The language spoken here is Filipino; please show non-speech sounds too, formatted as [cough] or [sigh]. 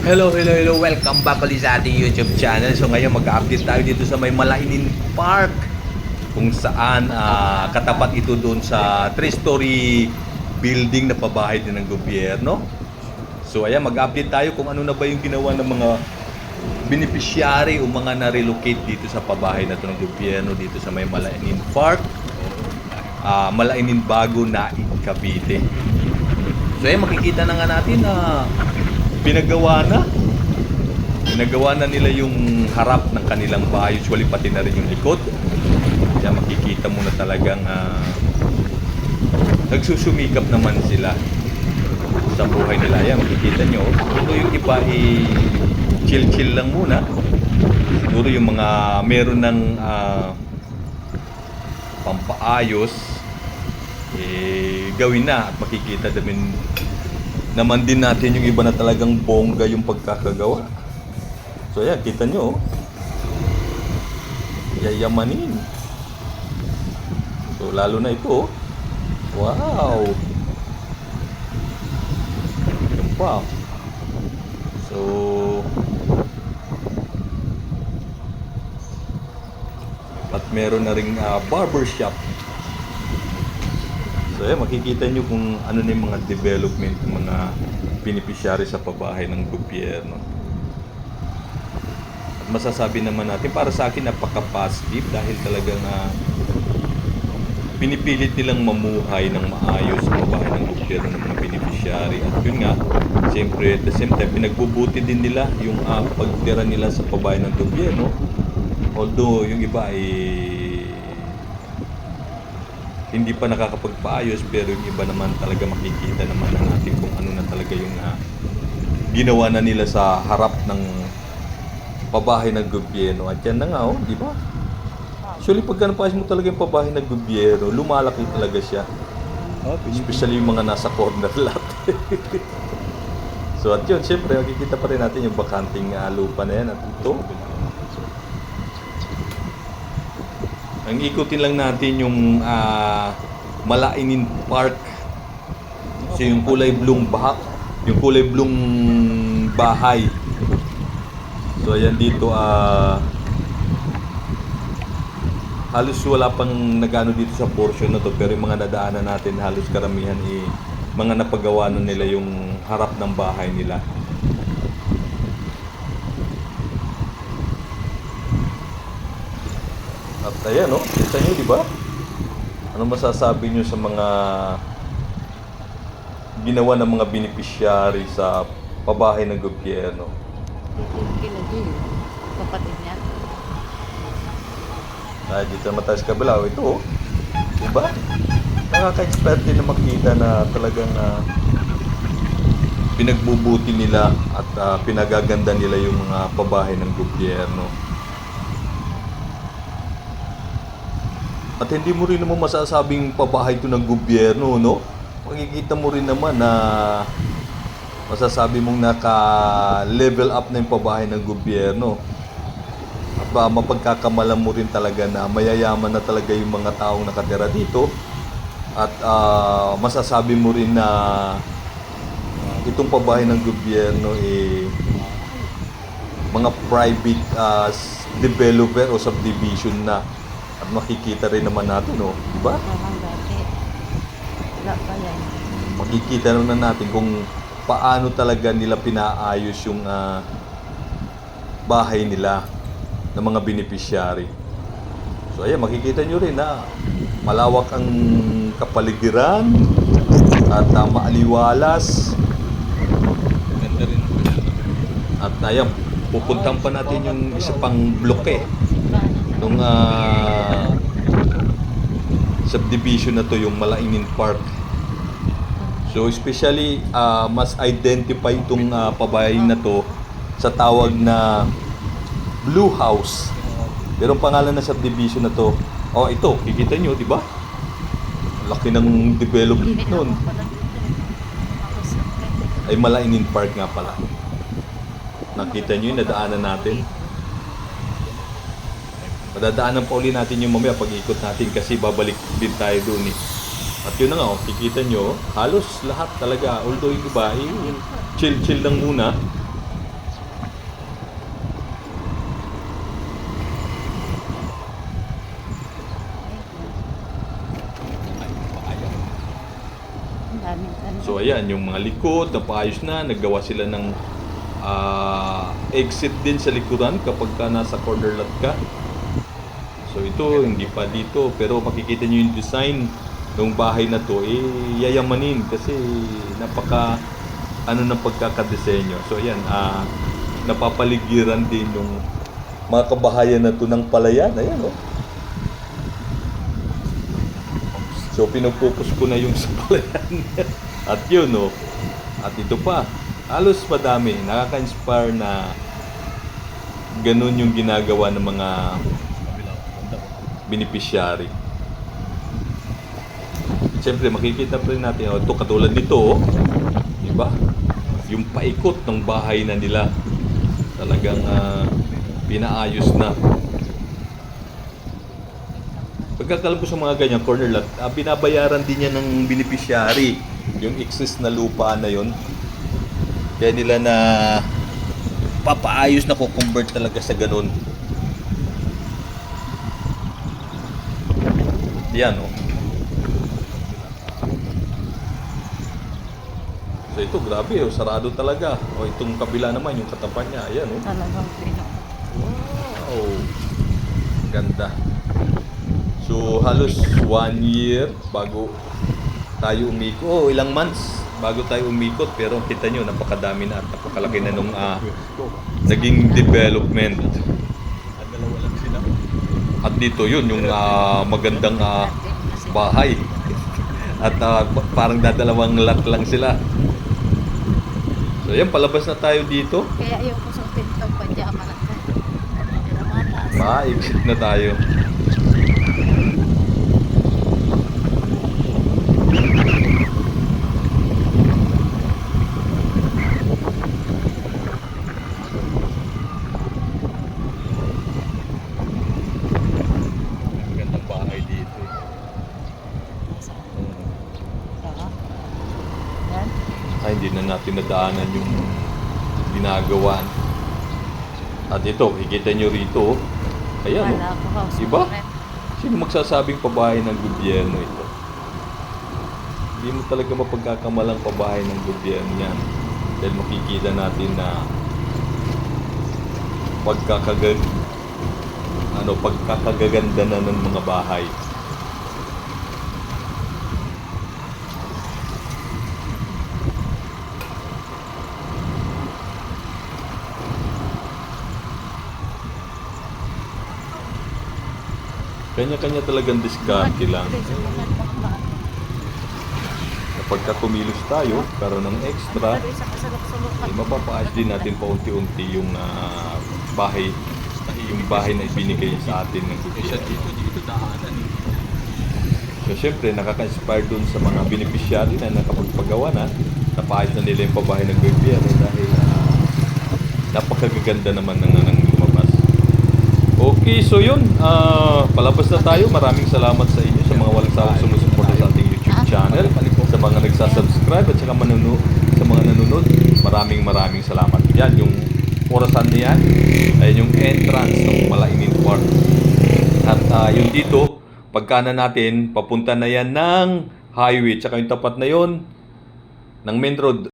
Hello, hello, hello. Welcome back ulit sa ating YouTube channel. So ngayon mag-update tayo dito sa may Malainin Park kung saan ah, katapat ito doon sa three-story building na pabahay din ng gobyerno. So ayan, mag-update tayo kung ano na ba yung ginawa ng mga beneficiary o mga na-relocate dito sa pabahay na ito ng gobyerno dito sa may Malainin Park. Ah, Malainin Bago na Cavite. So ayan, makikita na nga natin na pinagawa na. Pinagawa na nila yung harap ng kanilang bahay, usually pati na rin yung likod. Kaya makikita mo na talagang ah, nagsusumikap naman sila sa buhay nila. Yan, makikita nyo. Ito yung iba i chill-chill lang muna. Siguro yung mga meron ng ah, pampaayos eh, gawin na at makikita din naman din natin yung iba na talagang bongga yung pagkakagawa. So yan, kita nyo. oh. Yayamanin. So lalo na ito. oh. Wow! Yan pa. So, at meron na ring ah, barbershop. So yan, makikita nyo kung ano na yung mga development ng mga beneficiary sa pabahay ng gobyerno. At masasabi naman natin, para sa akin napaka-positive dahil talagang ah, pinipilit nilang mamuhay ng maayos sa pabahay ng gobyerno ng mga beneficiary. At yun nga, siyempre at the same time, pinagbubuti din nila yung ah, pagtira nila sa pabahay ng gobyerno. Although yung iba ay hindi pa nakakapagpaayos pero yung iba naman talaga makikita naman na natin kung ano na talaga yung ah, ginawa na nila sa harap ng pabahay ng gobyerno. At yan na nga, oh, di ba? Actually, pagka napayos mo talaga yung pabahay ng gobyerno, lumalaki talaga siya. Especially yung mga nasa corner [laughs] lot. so at yun, syempre, makikita pa rin natin yung bakanting ah, lupa na yan. At ito, ang ikutin lang natin yung ah, Malainin Park. So yung kulay blue bahak, yung kulay blue bahay. So ayan dito ah halos wala pang nagano dito sa portion na to pero yung mga nadaanan natin halos karamihan eh mga napagawa na nila yung harap ng bahay nila. At ayan, no? Kita nyo, di ba? Ano masasabi nyo sa mga ginawa ng mga beneficiary sa pabahay ng gobyerno? Kilagi. Kapatid niya. Ah, dito naman tayo sa kabila. Oh, Ito, oh. Di ba? Nakaka-expert din na makita na talagang ah, pinagbubuti nila at ah, pinagaganda nila yung mga pabahay ng gobyerno. At hindi mo rin naman masasabing pabahay ito ng gobyerno, no? Makikita mo rin naman na masasabi mong naka-level up na yung pabahay ng gobyerno. At ba, mapagkakamalan mo rin talaga na mayayaman na talaga yung mga taong nakatira dito. At ah, masasabi mo rin na itong pabahay ng gobyerno eh mga private s- developer o subdivision na at makikita rin naman natin, no? Di ba? Wala pa yan. Makikita naman natin kung paano talaga nila pinaayos yung ah, bahay nila ng mga beneficiary. So ayan, makikita nyo rin na malawak ang kapaligiran at uh, maaliwalas. Ganda rin. At ayan, pupuntahan pa natin yung isa pang bloke nung ah, subdivision na to yung Malainin Park. So especially ah, mas identify itong ah, pabahay na to sa tawag na Blue House. Pero ang pangalan ng subdivision na to, oh ito, kikita nyo, di ba? Laki ng development nun. Ay Malainin Park nga pala. Nakita nyo yung nadaanan natin. Dadaanan pa uli natin yung mamaya pag-ikot natin kasi babalik din tayo doon eh. At yun na nga, oh, kikita nyo, halos lahat talaga. Although yung iba, eh, chill-chill lang muna. So ayan, yung mga likod, napaayos na, naggawa sila ng uh, exit din sa likuran kapag ka nasa corner lot ka. So ito, hindi pa dito, pero makikita nyo yung design ng bahay na to, eh, yayamanin kasi napaka ano ng pagkakadesenyo. So ayan, ah, napapaligiran din yung mga kabahayan na to ng palayan. Ayan, oh. So pinupokus ko na yung [laughs] sa palayan. At yun, oh. At ito pa, halos madami. Nakaka-inspire na ganun yung ginagawa ng mga beneficiary. Siyempre, makikita pa rin natin, oh, ito katulad nito, oh. Diba? Yung paikot ng bahay na nila. Talagang ah, pinaayos na. Pagkakalam ko sa mga ganyan, corner lot, ah, binabayaran din yan ng beneficiary. Yung excess na lupa na yon Kaya nila na papaayos na ko-convert talaga sa ganun. Yan, oh. So ito, grabe, oh, sarado talaga. O itong kabila naman, yung katapat niya, ayan, oh. Talagang. Wow! Ganda. So, halos one year bago tayo umikot. Oh, ilang months bago tayo umikot. Pero kita nyo, napakadami na at napakalaki na nung ah, naging development. At dito yun, yung ah, magandang ah, bahay. At pa- parang dadalawang lot lang sila. So, yan, palabas na tayo dito. Kaya yung kusong na ka. Mataas. Ma-exit na tayo. Gandang bahay dito. eh. Diba? Yan. Ay, hindi na natin nadaanan yung ginagawa. At ito, ikita nyo rito. oh. Ayan, oh. ko house. Iba? for rent. Sino magsasabing pabahay ng gobyerno ito? Hindi mo talaga mapagkakamalang pabahay ng gobyerno yan. Dahil makikita natin na pagkakagag ano, pagkakagaganda na ng mga bahay. Kanya-kanya talagang diskarte lang. Kapag ka kumilos tayo, karoon ng extra, eh, mapapaayos din natin paunti-unti yung ah, bahay, yung bahay na ibinigay sa atin ng gobyerno. So, syempre, nakaka-inspire dun sa mga beneficiary na nakapagpagawa na, napaayos na nila yung pabahay ng gobyerno dahil ah, napakagaganda naman ng, lumabas. Okay, so yun. ah, palabas na tayo. Maraming salamat sa inyo sa mga walang sawang sumusuporta sa ating YouTube channel. Sa mga nagsasubscribe at saka manunu sa mga nanonood. Maraming maraming salamat. Yan, yung orasan niyan ay yung entrance ng Malainin Park. At ah, yung dito, pagkana natin, papunta na yan ng highway. Tsaka yung tapat na yon ng main road.